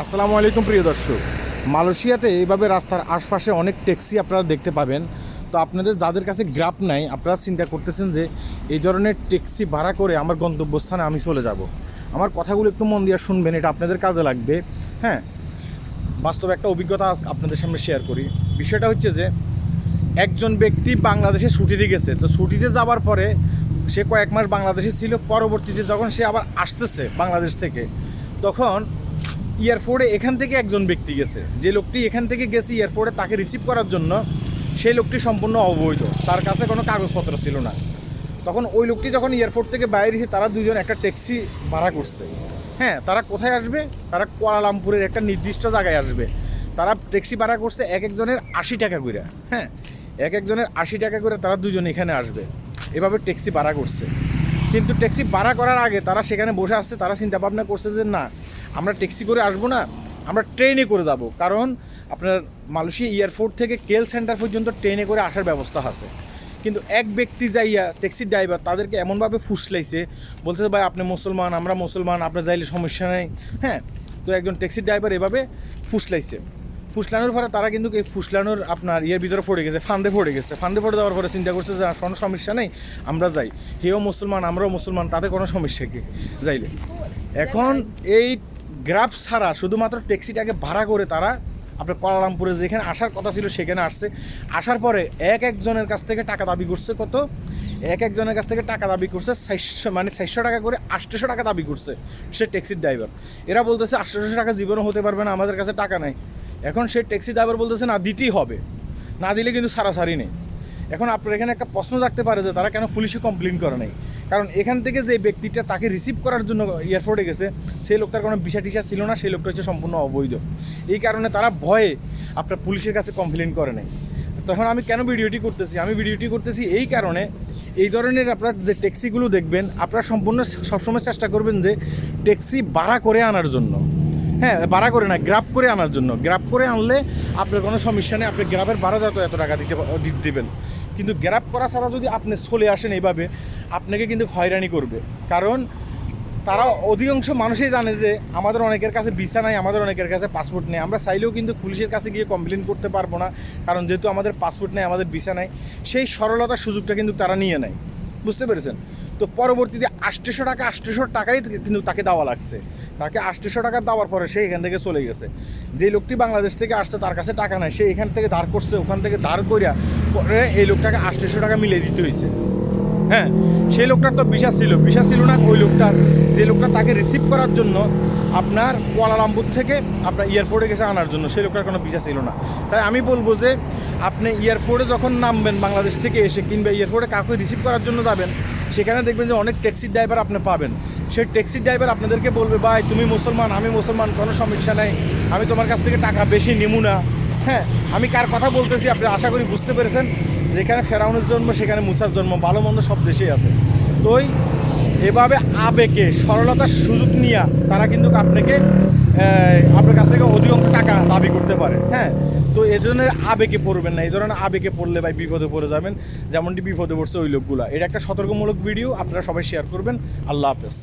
আসসালামু আলাইকুম, প্রিয় দর্শক। মালয়েশিয়াতে এইভাবে রাস্তার আশপাশে অনেক ট্যাক্সি আপনারা দেখতে পাবেন। তো আপনাদের যাদের কাছে গ্রাফ নাই, আপনারা চিন্তা করতেছেন যে এই ধরনের ট্যাক্সি ভাড়া করে আমার গন্তব্যস্থানে আমি চলে যাব। আমার কথাগুলো একটু মন দিয়ে শুনবেন, এটা আপনাদের কাজে লাগবে। হ্যাঁ বাস্তব একটা অভিজ্ঞতা আপনাদের সামনে শেয়ার করি। বিষয়টা হচ্ছে যে, একজন ব্যক্তি বাংলাদেশে ছুটিতে গেছে, তো ছুটিতে যাওয়ার পরে সে কয়েক মাস বাংলাদেশে ছিল, পরবর্তীতে যখন সে আবার আসতেছে বাংলাদেশ থেকে, তখন এয়ারপোর্টে এখান থেকে একজন ব্যক্তি গেছে। যে লোকটি এখান থেকে গেছে এয়ারপোর্টে তাকে রিসিভ করার জন্য, সেই লোকটি সম্পূর্ণ অবৈধ। তার কাছে কোনো কাগজপত্র ছিল না। তখন ওই লোকটি যখন এয়ারপোর্ট থেকে বাইরে এসে তারা দুজন একটা ট্যাক্সি ভাড়া করছে। হ্যাঁ তারা কোথায় আসবে? তারা কুয়ালালামপুরের একটা নির্দিষ্ট জায়গায় আসবে। তারা ট্যাক্সি ভাড়া করছে এক একজনের আশি টাকা করে। হ্যাঁ এক একজনের আশি টাকা করে তারা দুজন এখানে আসবে। এভাবে ট্যাক্সি ভাড়া করছে। কিন্তু ট্যাক্সি ভাড়া করার আগে তারা সেখানে বসে আসছে তারা চিন্তা ভাবনা করছে যে না আমরা ট্যাক্সি করে আসব না, আমরা ট্রেনে করে যাব। কারণ আপনার মালয়েশিয়া এয়ারপোর্ট থেকে কেল সেন্টার পর্যন্ত ট্রেনে করে আসার ব্যবস্থা আছে। কিন্তু এক ব্যক্তি যাইয়া ট্যাক্সির ড্রাইভার তাদেরকে এমনভাবে ফুসলাইছে বলছে ভাই, আপনি মুসলমান, আমরা মুসলমান আপনার যাইলে সমস্যা নেই। হ্যাঁ তো একজন ট্যাক্সির ড্রাইভার এভাবে ফুসলাইছে। ফুসলানোর পরে তারা কিন্তু এই ফুসলানোর আপনার ইয়ের ভিতরে পড়ে গেছে, ফান্দে পড়ে গেছে। ফান্দে পড়ে যাওয়ার পরে চিন্তা করছে যে কোনো সমস্যা নেই, আমরা যাই। হেও মুসলমান, আমরাও মুসলমান, তাতে কোনো সমস্যা কি? যাইলে। এখন এই গ্রাফ ছাড়া শুধুমাত্র ট্যাক্সিটাকে ভাড়া করে তারা আপনার কলালামপুরে যেখানে আসার কথা ছিল সেখানে আসছে। আসার পরে এক একজনের কাছ থেকে টাকা দাবি করছে কত? এক একজনের কাছ থেকে টাকা দাবি করছে চারশো মানে চারশো টাকা করে আটশোশো টাকা দাবি করছে সে ট্যাক্সির ড্রাইভার এরা বলতেছে আটশোশো টাকা জীবনও হতে পারবে না, আমাদের কাছে টাকা নাই। এখন সে ট্যাক্সি ড্রাইভার বলতেছে, না, দিতেই হবে। না দিলে কিন্তু সারাসারি নেই। এখন আপনার এখানে একটা প্রশ্ন থাকতে পারে যে তারা কেন পুলিশে কমপ্লেন করে নাই? কারণ এখান থেকে যে ব্যক্তিটা তাকে রিসিভ করার জন্য এয়ারপোর্টে গেছে, সেই লোকটার কোনো বিষা টিসা ছিল না, সেই লোকটা হচ্ছে সম্পূর্ণ অবৈধ। এই কারণে তারা ভয়ে আপনার পুলিশের কাছে কমপ্লেন করে নাই। তখন আমি কেন ভিডিওটি করতেছি? আমি ভিডিওটি করতেছি এই কারণে এই ধরনের আপনার যে ট্যাক্সিগুলো দেখবেন, আপনারা সম্পূর্ণ সবসময় চেষ্টা করবেন যে ট্যাক্সি ভাড়া করে আনার জন্য। হ্যাঁ ভাড়া করে না গ্রাফ করে আনার জন্য। গ্রাফ করে আনলে আপনার কোনো সমস্যা নেই, আপনি গ্রাফের ভাড়া যত এত টাকা দিতে দিবেন। কিন্তু গ্যারাপ করা ছাড়া যদি আপনি চলে আসেন এইভাবে, আপনাকে কিন্তু হয়রানি করবে। কারণ তারা অধিকাংশ মানুষই জানে যে আমাদের অনেকের কাছে ভিসা নাই, আমাদের অনেকের কাছে পাসপোর্ট নেই। আমরা চাইলেও কিন্তু পুলিশের কাছে গিয়ে কমপ্লেন করতে পারব না, কারণ যেহেতু আমাদের পাসপোর্ট নেই, আমাদের ভিসা নাই, সেই সরলতার সুযোগটা কিন্তু তারা নিয়ে নেয়। বুঝতে পেরেছেন? তো পরবর্তীতে আটশোশো টাকা আটশোশো টাকাই কিন্তু তাকে দেওয়া লাগছে। তাকে আটশোশো টাকা দেওয়ার পরে সে এখান থেকে চলে গেছে। যে লোকটি বাংলাদেশ থেকে আসছে, তার কাছে টাকা নাই। সে এখান থেকে ধার করছে, ওখান থেকে ধার করিয়া পরে এই লোকটাকে আটশোশো টাকা মিলিয়ে দিতে হয়েছে হ্যাঁ সেই লোকটার তো বিশ্বাস ছিল। বিশ্বাস ছিল না, ওই লোকটার। যে লোকটা তাকে রিসিভ করার জন্য আপনার কুয়ালালামপুর থেকে আপনার এয়ারপোর্টে গেছে আনার জন্য, সেই লোকটার কোনো বিশ্বাস ছিল না। তাই আমি বলব যে, আপনি এয়ারপোর্টে যখন নামবেন, বাংলাদেশ থেকে এসে কিংবা এয়ারপোর্টে কাউকে রিসিভ করার জন্য যাবেন সেখানে দেখবেন যে অনেক ট্যাক্সি ড্রাইভার আপনি পাবেন। সেই ট্যাক্সি ড্রাইভার আপনাদেরকে বলবে, ভাই, তুমি মুসলমান, আমি মুসলমান, কোনো সমস্যা নাই। আমি তোমার কাছ থেকে টাকা বেশি নিমু না। হ্যাঁ আমি কার কথা বলতেছি আপনি আশা করি বুঝতে পেরেছেন। যেখানে ফেরাউনের জন্ম, সেখানে মুসার জন্ম, ভালো মন্দ সব দেশেই আছে। তো এভাবে আবেগে সরলতার সুযোগ নিয়ে তারা কিন্তু আপনাকে আপনার কাছ থেকে অধিকাংশ টাকা দাবি করতে পারে। হ্যাঁ? তো এই ধরনের আবেগে পড়বেন না। এই ধরনের আবেগে পড়লে ভাই বিপদে পড়ে যাবেন। যেমনটি বিপদে পড়ছে ওই লোকগুলা। এটা একটা সতর্কমূলক ভিডিও। আপনারা সবাই শেয়ার করবেন। আল্লাহ হাফেজ।